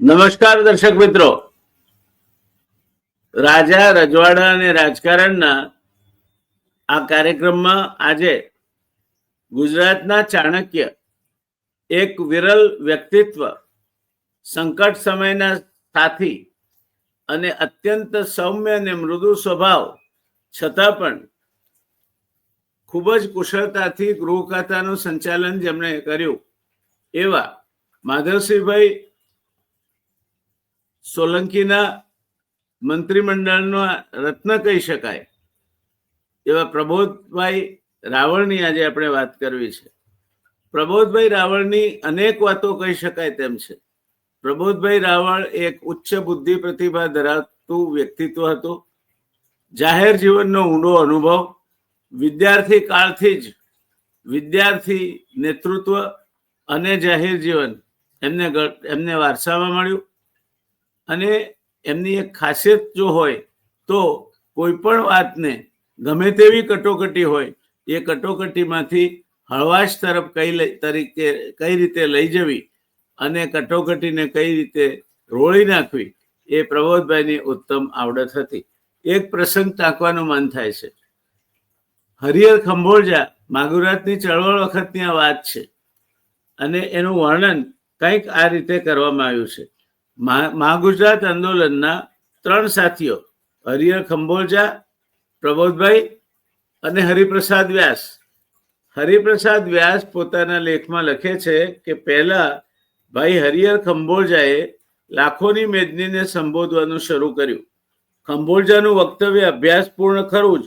નમસ્કાર દર્શક મિત્રો. રાજા રજવાડા અને રાજકારણના આ કાર્યક્રમમાં આજે ગુજરાતના ચાણક્ય એક વિરલ વ્યક્તિત્વ સંકટ સમયના સાથી અને અત્યંત સૌમ્ય અને મૃદુ સ્વભાવ છતાં પણ ખૂબ જ કુશળતાથી ગૃહ ખાતાનું સંચાલન જેમણે કર્યું એવા માધવસિંહભાઈ સોલંકીના મંત્રીમંડળનો રત્ન કહી શકાય. એવા પ્રબોધભાઈ રાવળની આજે આપણે વાત કરવી છે. પ્રબોધભાઈ રાવળની અનેક વાતો કહી શકાય તેમ છે. પ્રબોધભાઈ રાવળ એક ઉચ્ચ બુદ્ધિ પ્રતિભા ધરાવતું વ્યક્તિત્વ હતું. જાહેર જીવનનો ઊંડો અનુભવ, વિદ્યાર્થી કાળથી જ વિદ્યાર્થી નેતૃત્વ અને જાહેર જીવન એમને એમને વારસામાં મળ્યું. અને એમની એક ખાસિયત જો હોય તો કોઈ પણ વાતને ગમે તેવી કટોકટી હોય, એ કટોકટીમાંથી હળવાશ તરફ કઈ તરીકે કઈ રીતે લઈ જવી અને કટોકટીને કઈ રીતે રોળી નાખવી, એ પ્રબોધભાઈની ઉત્તમ આવડત હતી. એક પ્રસંગ ટાંકવાનું મન થાય છે. હરિહર ખંભોળજા માગુરાતની ચળવળ વખતની આ વાત છે અને એનું વર્ણન કંઈક આ રીતે કરવામાં આવ્યું છે. મહાગુજરાત આંદોલનના ત્રણ સાથીઓ, હરિહર ખંભોળજા પ્રબોધભાઈ અને હરિપ્રસાદ વ્યાસ. હરિપ્રસાદ વ્યાસ પોતાના લેખમાં લખે છે કે પહેલા ભાઈ હરિહર ખંભોળજાએ લાખોની મેદનીને સંબોધવાનું શરૂ કર્યું. ખંભોજાનું વક્તવ્ય અભ્યાસપૂર્ણ ખરું જ,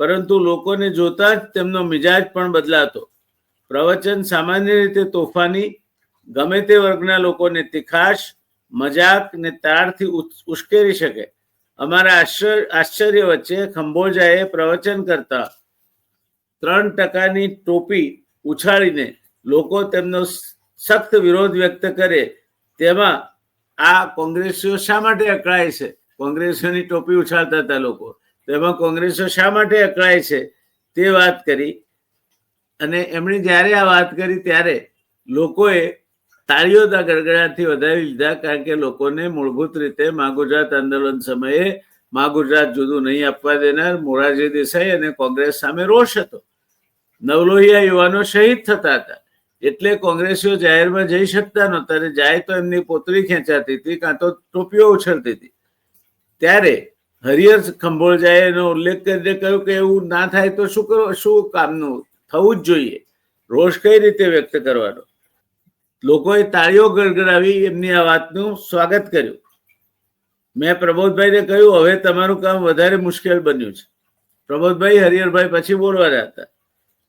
પરંતુ લોકોને જોતા જ તેમનો મિજાજ પણ બદલાતો. પ્રવચન સામાન્ય રીતે તોફાની, ગમે તે વર્ગના લોકોને તિખાશ મજાક ને તાળથી ઉશ્કેરી શકે. અમારા આશ્ચર્ય વચ્ચે ખંભોજાએ પ્રવચન કરતા ત્રણ ટકાની ટોપી ઉછાળીને લોકો તેમનો સખ્ત વિરોધ વ્યક્ત કરે. તેમાં આ કોંગ્રેસીઓ શા માટે અકળાય છે? કોંગ્રેસીઓની ટોપી ઉછાળતા હતા લોકો. તેમાં કોંગ્રેસો શા માટે અકળાય છે? તે વાત કરી. અને એમણે જ્યારે આ વાત કરી ત્યારે લોકોએ તાળીઓના ગડગડાટથી વધાવી લીધા કારણ કે લોકોને મૂળભૂત રીતે મા ગુજરાત આંદોલન સમયે મા ગુજરાત જુદું નહીં આપવા દેનાર મોરારજી દેસાઈ અને કોંગ્રેસ સામે રોષ હતો. નવલોહિયા યુવાનો શહીદ થતા હતા. એટલે કોંગ્રેસીઓ જાહેરમાં જઈ શકતા નહોતા અને જાય તો એમની પોતરી ખેંચાતી હતી કાં તો ટોપીઓ ઉછળતી હતી. ત્યારે હરિહર ખંભોળજાએ એનો ઉલ્લેખ કરીને કહ્યું કે એવું ના થાય તો શું કરો, શું કામનું થવું જ જોઈએ? રોષ કઈ રીતે વ્યક્ત કરવાનો? લોકોએ તાળીઓ ગડગડાવી એમની આ વાતનું સ્વાગત કર્યું. મેં પ્રબોધભાઈને કહ્યું, હવે તમારું કામ વધારે મુશ્કેલ બન્યું છે. પ્રબોધભાઈ હરિહરભાઈ પછી બોલવાના હતા.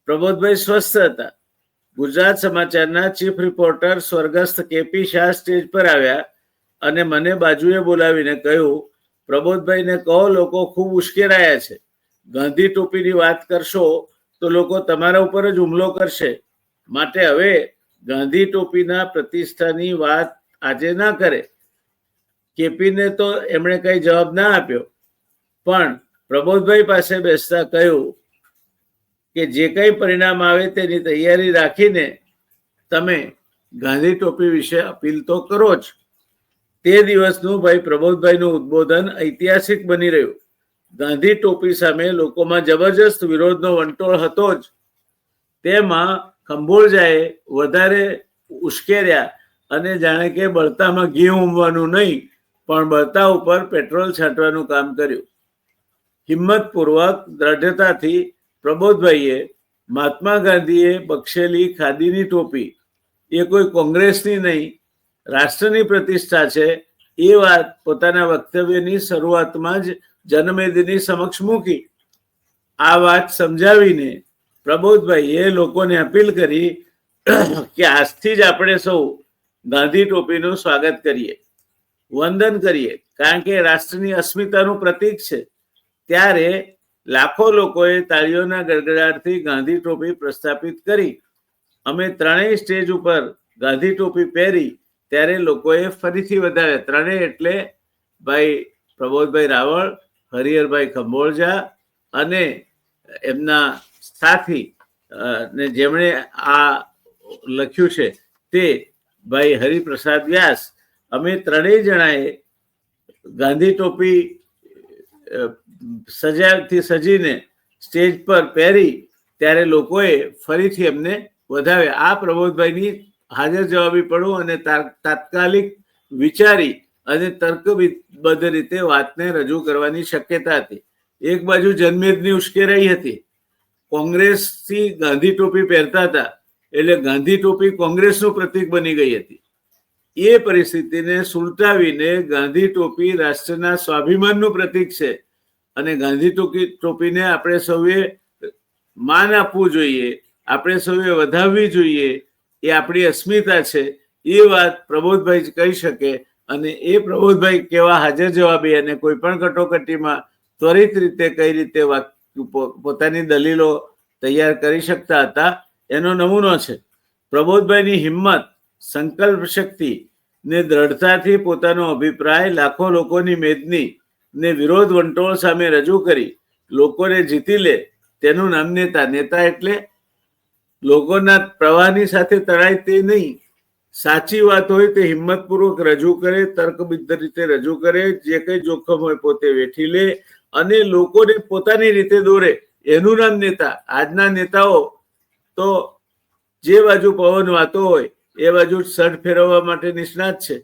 પ્રબોધભાઈ સ્વસ્થ હતા. ગુજરાત સમાચારના ચીફ રિપોર્ટર સ્વર્ગસ્થ કેપી શાહ સ્ટેજ પર આવ્યા અને મને બાજુએ બોલાવીને કહ્યું, પ્રબોધભાઈને કહો, લોકો ખૂબ ઉશ્કેરાયા છે. ગાંધી ટોપીની વાત કરશો તો લોકો તમારા ઉપર જ હુમલો કરશે. માટે હવે ગાંધી ટોપીના પ્રતિષ્ઠાની વાત આજે ના કરે. કેપીને તો એમણે કઈ જવાબ ના આપ્યો. પણ પ્રબોધભાઈ પાસે બેસતા કહ્યું કે જે કંઈ પરિણામ આવે તેની તૈયારી રાખીને તમે ગાંધી ટોપી વિશે અપીલ તો કરો જ. તે દિવસનું ભાઈ પ્રબોધભાઈનું ઉદ્બોધન ઐતિહાસિક બની રહ્યું. ગાંધી ટોપી સામે લોકોમાં જબરજસ્ત વિરોધનો વંટોળ હતો જ. તેમાં ખંભોળજાએ વધારે ઉશ્કેર્યા અને જાણે કે બળતામાં ઘી ઉમવાનું નહીં, પણ બળતા ઉપર પેટ્રોલ છાંટવાનું કામ કર્યું. હિંમતપૂર્વક દ્રઢતાથી પ્રબોધભાઈએ મહાત્મા ગાંધીએ બક્ષેલી ખાદીની ટોપી, એ કોઈ કોંગ્રેસની નહીં, રાષ્ટ્રની પ્રતિષ્ઠા છે, એ વાત પોતાના વક્તવ્યની શરૂઆતમાં જ જનમેદની સમક્ષ મૂકી. આ વાત સમજાવીને પ્રબોધભાઈએ લોકોને અપીલ કરી કે આજથી જ આપણે સૌ ગાંધી ટોપીનું સ્વાગત કરીએ. વંદન કરીએ, કારણ કે રાષ્ટ્રની અસ્મિતાનું પ્રતીક છે. ત્યારે લાખો લોકોએ તાળીઓના ગડગડાટથી ગાંધી ટોપી પ્રસ્થાપિત કરી. અમે ત્રણેય સ્ટેજ ઉપર ગાંધી ટોપી પહેરી ત્યારે લોકોએ ફરીથી વધારે, ત્રણેય એટલે ભાઈ પ્રબોધભાઈ રાવળ, હરિહરભાઈ ખંભોળજા અને એમના સાથી ને જેમણે આ લખ્યું છે તે ભાઈ હરિપ્રસાદ વ્યાસ, અમે ત્રણેય જણાએ ગાંધી ટોપી સજાથી સજીને સ્ટેજ પર પહેરી ત્યારે લોકોએ ફરીથી એમને વધાવ્યા. આ પ્રબોધભાઈની હાજર જવાબી પડવું અને તાત્કાલિક વિચારી અને તર્કબદ્ધ રીતે વાતને રજૂ કરવાની શક્યતા હતી. એક બાજુ જનમેદની ઉશ્કેરાઈ હતી કોંગ્રેસથી ગાંધી ટોપી પહેરતા હતા, એટલે ગાંધી ટોપી કોંગ્રેસનું પ્રતીક બની ગઈ હતી. એ પરિસ્થિતિને સુલટાવીને ગાંધી ટોપી રાષ્ટ્રના સ્વાભિમાનનું પ્રતીક છે. અને ગાંધી ટોપી ટોપીને આપણે સૌએ માન આપવું જોઈએ, આપણે સૌએ વધાવવી જોઈએ, એ આપણી અસ્મિતા છે, એ વાત પ્રબોધભાઈ કહી શકે. અને એ પ્રબોધભાઈ કેવા હાજર જવાબી અને કોઈ પણ કટોકટીમાં ત્વરિત રીતે કઈ રીતે વાત પોતાની દલીલો તૈયાર કરી શકતા હતા, એનો નમૂનો છે. પ્રબોધભાઈની હિંમત, સંકલ્પ શક્તિ ને દ્રઢતાથી પોતાનો અભિપ્રાય લાખો લોકોની મેદની ને વિરોધ વંટોળ સામે રજૂ કરી, લોકોને જીતી લે, તેનું નામ નેતા. નેતા એટલે લોકોના પ્રવાહની સાથે તળાય તે નહીં. સાચી વાત હોય તે હિંમતપૂર્વક રજૂ કરે, તર્કબદ્ધ રીતે રજૂ કરે, જે કઈ જોખમ હોય પોતે વેઠી લે અને લોકોને પોતાની રીતે દોરે. એનું નામ નેતા. આજના નેતાઓ તો જે બાજુ પવન વાતો હોય, એ બાજુ શર્ટ ફેરવવા માટે નિષ્ણાત છે.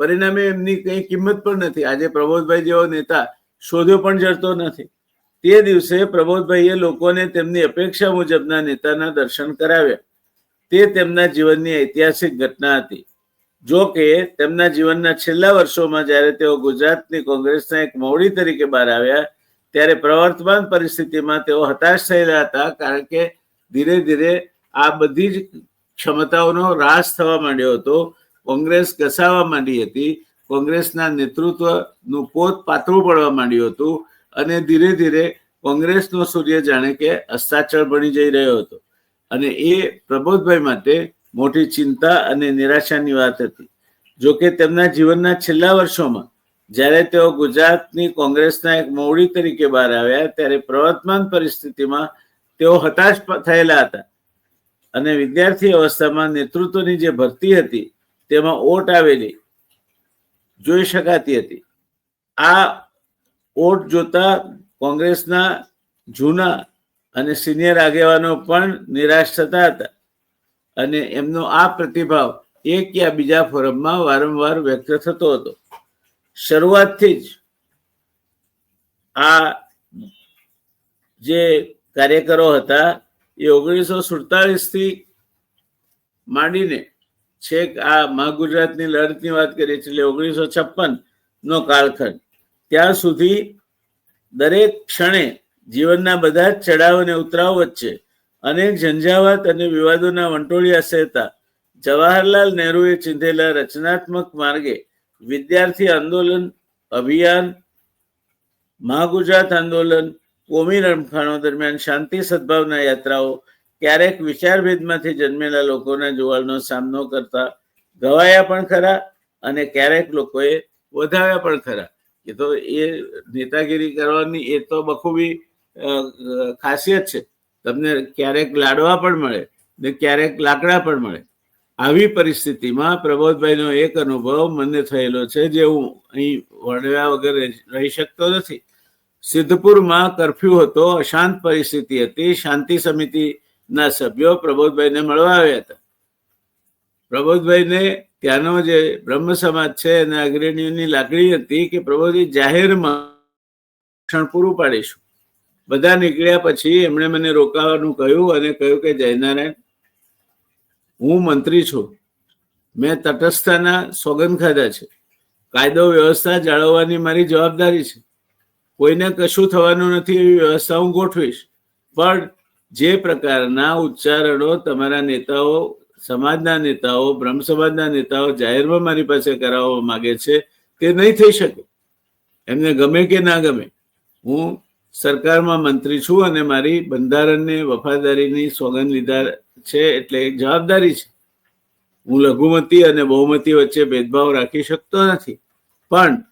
પરિણામે એમની કઈ કિંમત પણ નથી. આજે પ્રબોધભાઈ જેવો નેતા શોધ્યો પણ જડતો નથી. તે દિવસે પ્રબોધભાઈએ લોકોને તેમની અપેક્ષા મુજબના નેતાના દર્શન કરાવ્યા. તે તેમના જીવનની ઐતિહાસિક ઘટના હતી. જો કે તેમના જીવનના છેલ્લા વર્ષોમાં જ્યારે તેઓ ગુજરાતની કોંગ્રેસના એક મોવડી તરીકે બહાર આવ્યા ત્યારે પ્રવર્તમાન પરિસ્થિતિમાં તેઓ હતાશ થયેલા હતા, કારણ કે ધીરે ધીરે આ બધી જ ક્ષમતાઓનો રાસ થવા માંડ્યો હતો. કોંગ્રેસ ઘસાવા માંડી હતી. કોંગ્રેસના નેતૃત્વનું પોત પાતળું પડવા માંડ્યું હતું અને ધીરે ધીરે કોંગ્રેસનો સૂર્ય જાણે કે અસ્તાચળ બની જઈ રહ્યો હતો. અને એ પ્રબોધભાઈ માટે મોટી ચિંતા અને નિરાશાની વાત હતી. જોકે તેમના જીવનના છેલ્લા વર્ષોમાં જ્યારે તેઓ ગુજરાતની કોંગ્રેસના એક મોવડી તરીકે બહાર આવ્યા ત્યારે પ્રવર્તમાન પરિસ્થિતિમાં તેઓ હતાશ થયેલા હતા. અને વિદ્યાર્થી અવસ્થામાં નેતૃત્વની જે ભરતી હતી, તેમાં ઓટ આવેલી જોઈ શકાતી હતી. આ ઓટ જોતા કોંગ્રેસના જૂના અને સિનિયર આગેવાનો પણ નિરાશ થતા હતા. અને એમનો આ પ્રતિભાવ એક યા બીજા ફોરમમાં વારંવાર વ્યક્ત થતો હતો. શરૂઆતથી જ આ જે કાર્યકરો હતા, એ ઓગણીસો સુડતાલીસથી માંડીને છેક આ મહાગુજરાતની લડતની વાત કરીએ એટલે ઓગણીસો છપ્પન કાળખંડ. ત્યાં સુધી દરેક ક્ષણે જીવનના બધા જ ચડાવ અને ઉતરાવ વચ્ચે અનેક ઝંઝાવાત અને વિવાદોના વંટોળિયા સહેતા જવાહરલાલ નહેરુએ ચિંધેલા રચનાત્મક માર્ગે વિદ્યાર્થી આંદોલન, અભિયાન મહાગુજરાત આંદોલન કોમી રમખાણો દરમિયાન શાંતિ સદભાવના યાત્રાઓ, ક્યારેક વિચારભેદમાંથી જન્મેલા લોકોના જુવાળનો સામનો કરતા ગવાયા પણ ખરા અને ક્યારેક લોકોએ વધાવ્યા પણ ખરા. એ તો એ નેતાગીરી કરવાની એ તો બખૂબી ખાસિયત છે. તમને ક્યારેક લાડવા પણ મળે ને ક્યારેક લાકડા પણ મળે. આવી પરિસ્થિતિમાં પ્રબોધભાઈનો એક અનુભવ મને થયેલો છે જે હું અહીં વર્ણવ્યા વગર રહી- શકતો નથી. સિદ્ધપુરમાં કરફ્યુ હતો, અશાંત પરિસ્થિતિ હતી, શાંતિ સમિતિના સભ્યો પ્રબોધભાઈને મળવા આવ્યા હતા. પ્રબોધભાઈને ત્યાંનો જે બ્રહ્મ સમાજ છે એના અગ્રણીઓની લાગણી હતી કે પ્રબોધજી જાહેરમાં શિક્ષણ પૂરું પાડીશું. બધા નીકળ્યા પછી એમણે મને રોકાવાનું કહ્યું અને કહ્યું કે જયનારાયણ હું મંત્રી છું. મેં તટસ્થતાના સોગંદ ખાધા છે. કાયદો વ્યવસ્થા જાળવવાની મારી જવાબદારી છે. કોઈને કશું થવાનું નથી એવી વ્યવસ્થા હું ગોઠવીશ. પણ જે પ્રકારના ઉચ્ચારણો તમારા નેતાઓ, સમાજના નેતાઓ બ્રહ્મ સમાજના નેતાઓ જાહેરમાં મારી પાસે કરાવવા માગે છે તે નહીં થઈ શકે. એમને ગમે કે ના ગમે, હું સરકારમાં મંત્રી છું અને મારી બંધારણને, વફાદારીની સોગંદ લીધા છે, એટલે એક જવાબદારી છે. હું લઘુમતી અને બહુમતી વચ્ચે ભેદભાવ રાખી શકતો નથી. પણ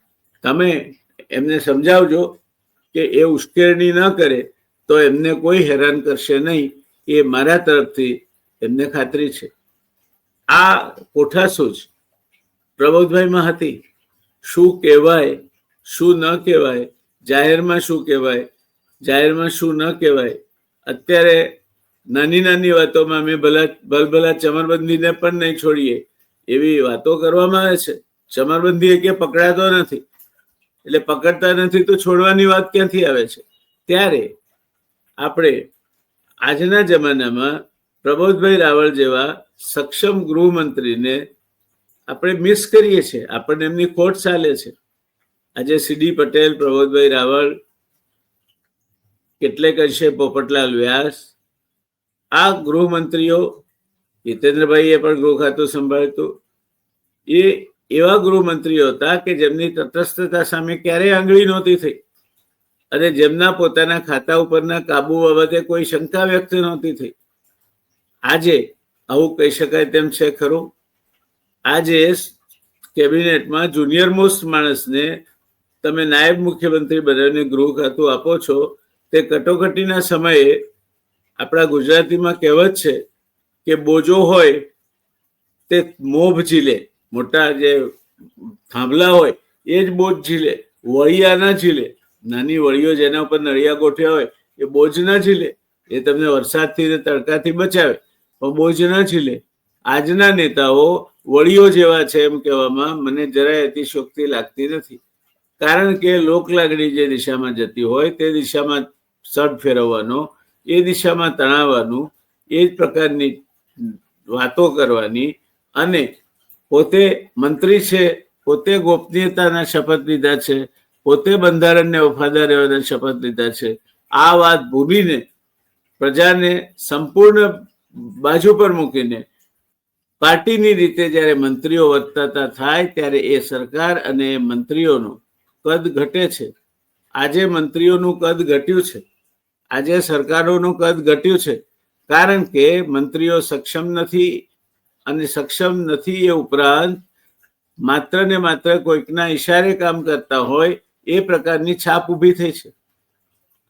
તમે એમને સમજાવજો કે એ ઉશ્કેરણી ન કરે, તો એમને કોઈ હેરાન કરશે નહીં. એ મારા તરફથી એમને ખાતરી છે. આ કોઠાસૂઝ પ્રબોધભાઈમાં હતી. શું કહેવાય, શું ન કહેવાય, જાહેરમાં શું કહેવાય, જાહેરમાં શું ન કહેવાય, અત્યારે નાની નાની વાતોમાં અમે ભલા ભલભલા ચમરબંધીને પણ નહીં છોડીએ. એવી વાતો કરવામાં આવે છે. ચમરબંધી કે પકડાતો નથી. એટલે પકડતા નથી તો છોડવાની વાત ક્યાંથી આવે છે? ત્યારે આપણે આજના જમાનામાં પ્રબોધભાઈ રાવળ જેવા સક્ષમ ગૃહમંત્રીને આપણે મિસ કરીએ છીએ. આપણને એમની ખોટ ચાલે છે. આજે સીડી પટેલ, પ્રબોધભાઈ રાવળ, કેટલેક અંશે પોપટલાલ વ્યાસ આ ગૃહમંત્રીઓ જીતેન્દ્રભાઈએ પણ ગૃહ ખાતું સંભાળ્યું એ એવા ગૃહમંત્રીઓ હતા કે જેમની તટસ્થતા સામે ક્યારેય આંગળી નહોતી થઈ અને જેમના પોતાના ખાતા ઉપરના કાબુ બાબતે કોઈ શંકા વ્યક્ત નહોતી થઈ. આજે આવું કહી શકાય તેમ છે ખરું? આજે કેબિનેટમાં જુનિયર મોસ્ટ માણસને તમે નાયબ મુખ્યમંત્રી બનાવીને ગૃહ ખાતું આપો છો તે કટોકટીના સમયે આપણા ગુજરાતીમાં કહેવત છે કે બોજો હોય તે મોભ ઝીલે. મોટા જે થાંભલા હોય, એ જ બોજ ઝીલે. વળિયા ના ઝીલે. નાની વળીઓ જેના ઉપર નળિયા ગોઠ્યા હોય, એ બોજ ના ઝીલે. એ તમને વરસાદથી તડકાથી બચાવે. પણ બોજ ના ઝીલે. આજના નેતાઓ વળીઓ જેવા છે એમ કહેવામાં મને જરાય અતિશોક્તિ લાગતી નથી. કારણ કે લોકલાગણી જે દિશામાં જતી હોય, તે દિશામાં સડ ફેરવવાનો એ દિશામાં તણાવવાનું, એ જ પ્રકારની વાતો કરવાની અને પોતે મંત્રી છે, પોતે ગોપનીયતાના શપથ લીધા છે, પોતે બંધારણને વફાદાર રહેવાના શપથ લીધા છે. આ વાત ભૂલીને પ્રજાને સંપૂર્ણ બાજુ પર મૂકીને પાર્ટીની રીતે જ્યારે મંત્રીઓ વર્તાતા થાય ત્યારે એ સરકાર અને મંત્રીઓનું કદ ઘટે છે. આજે મંત્રીઓનું કદ ઘટ્યું છે. આજે સરકારોનું કદ ઘટ્યું છે, કારણ કે મંત્રીઓ સક્ષમ નથી અને સક્ષમ નથી એ ઉપરાંત માત્ર ને માત્ર કોઈકના ઈશારે કામ કરતા હોય એ પ્રકારની છાપ ઊભી થઈ છે.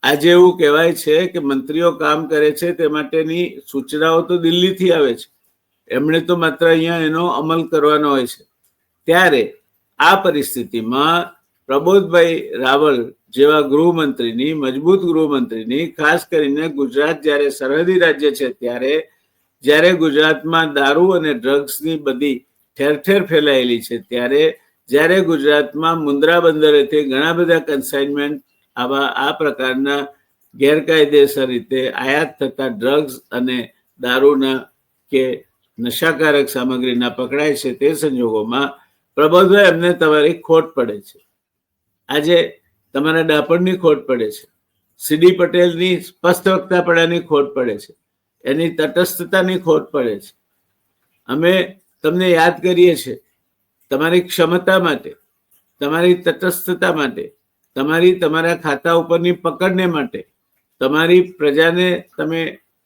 આજે એવું કહેવાય છે કે મંત્રીઓ કામ કરે છે તે માટેની સૂચનાઓ તો દિલ્હીથી આવે છે. એમણે તો માત્ર અહીંયા એનો અમલ કરવાનો હોય છે. ત્યારે આ પરિસ્થિતિમાં પ્રબોધભાઈ રાવલ જેવા ગૃહમંત્રીની, મજબૂત ગૃહમંત્રીની, ખાસ કરીને ગુજરાત જ્યારે સરહદી રાજ્ય છે ત્યારે, જ્યારે ગુજરાતમાં દારૂ અને ડ્રગ્સની બધી ઠેર ઠેર ફેલાયેલી છે, ત્યારે જ્યારે ગુજરાતમાં મુન્દ્રા બંદરેથી ઘણા બધા કન્સાઇનમેન્ટ આવા આ પ્રકારના ગેરકાયદેસર રીતે આયાત થતા ડ્રગ્સ અને દારૂના કે નશાકારક સામગ્રીના પકડાય છે તે સંજોગોમાં પ્રબોધભાઈ એમને તમારી ખોટ પડે છે. આજે તમારા ડાપણની ખોટ પડે છે. સીડી પટેલની સ્પષ્ટ વક્તાપણાની ખોટ પડે છે. એની તટસ્થતાની ખોટ પડે છે. અમે તમને યાદ કરીએ છીએ તમારી ક્ષમતા માટે, તમારી તટસ્થતા માટે, તમારી તમારા ખાતા ઉપરની પકડને માટે, તમારી પ્રજાને તમે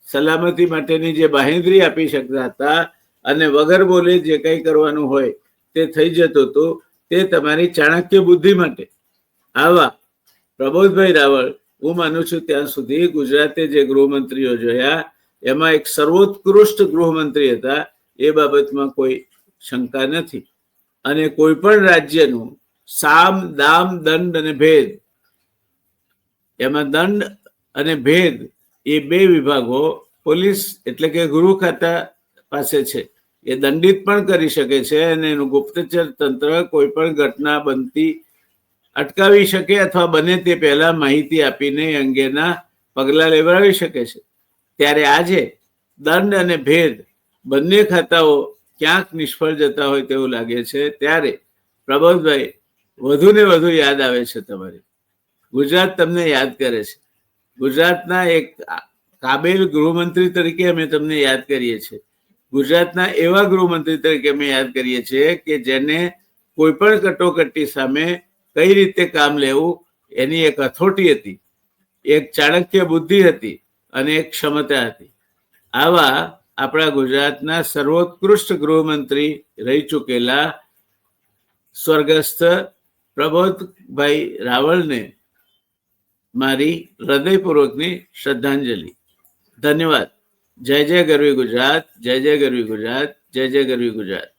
સલામતી માટેની જે બાહેંધરી આપી શકતા હતા અને વગર બોલે જે કંઈ કરવાનું હોય તે થઈ જતું હતું તે તમારી ચાણક્ય બુદ્ધિ માટે આવા પ્રબોધભાઈ રાવળ, હું માનું છું ત્યાં સુધી ગુજરાતે જે ગૃહમંત્રીઓ જોયા, એમાં એક સર્વોત્કૃષ્ટ ગૃહમંત્રી હતા, એ બાબતમાં કોઈ શંકા નથી. અને કોઈ પણ રાજ્યનું સામ, દામ, દંડ અને ભેદ, એમાં દંડ અને ભેદ એ બે વિભાગો, પોલીસ એટલે કે ગૃહ ખાતા પાસે છે. એ દંડિત પણ કરી શકે છે અને એનું ગુપ્તચર તંત્ર કોઈ પણ ઘટના બનતી અટકાવી શકે અથવા બને તે પહેલા માહિતી આપીને અંગેના પગલાં લેવડાવી શકે છે. ત્યારે આજે દંડ અને ભેદ બંને ખાતાઓ ક્યાંક નિષ્ફળ જતા હોય તેવું લાગે છે. ત્યારે પ્રબોધભાઈ, વધુ ને વધુ યાદ આવે છે તમારી. ગુજરાત તમને યાદ કરે છે. ગુજરાતના એક કાબેલ ગૃહમંત્રી તરીકે અમે તમને યાદ કરીએ છીએ. ગુજરાતના એવા ગૃહમંત્રી તરીકે અમે યાદ કરીએ છીએ કે જેને કોઈ પણ કટોકટી સામે કઈ રીતે કામ લેવું એની એક અથોટી હતી, એક ચાણક્ય બુદ્ધિ હતી અને એક ક્ષમતા હતી. આવા આપણા ગુજરાતના સર્વોત્કૃષ્ટ ગૃહમંત્રી રહી ચૂકેલા સ્વર્ગસ્થ પ્રબોધભાઈ રાવળને મારી હૃદયપૂર્વકની શ્રદ્ધાંજલિ. ધન્યવાદ. જય જય ગરવી ગુજરાત, જય જય ગરવી ગુજરાત, જય જય ગરવી ગુજરાત.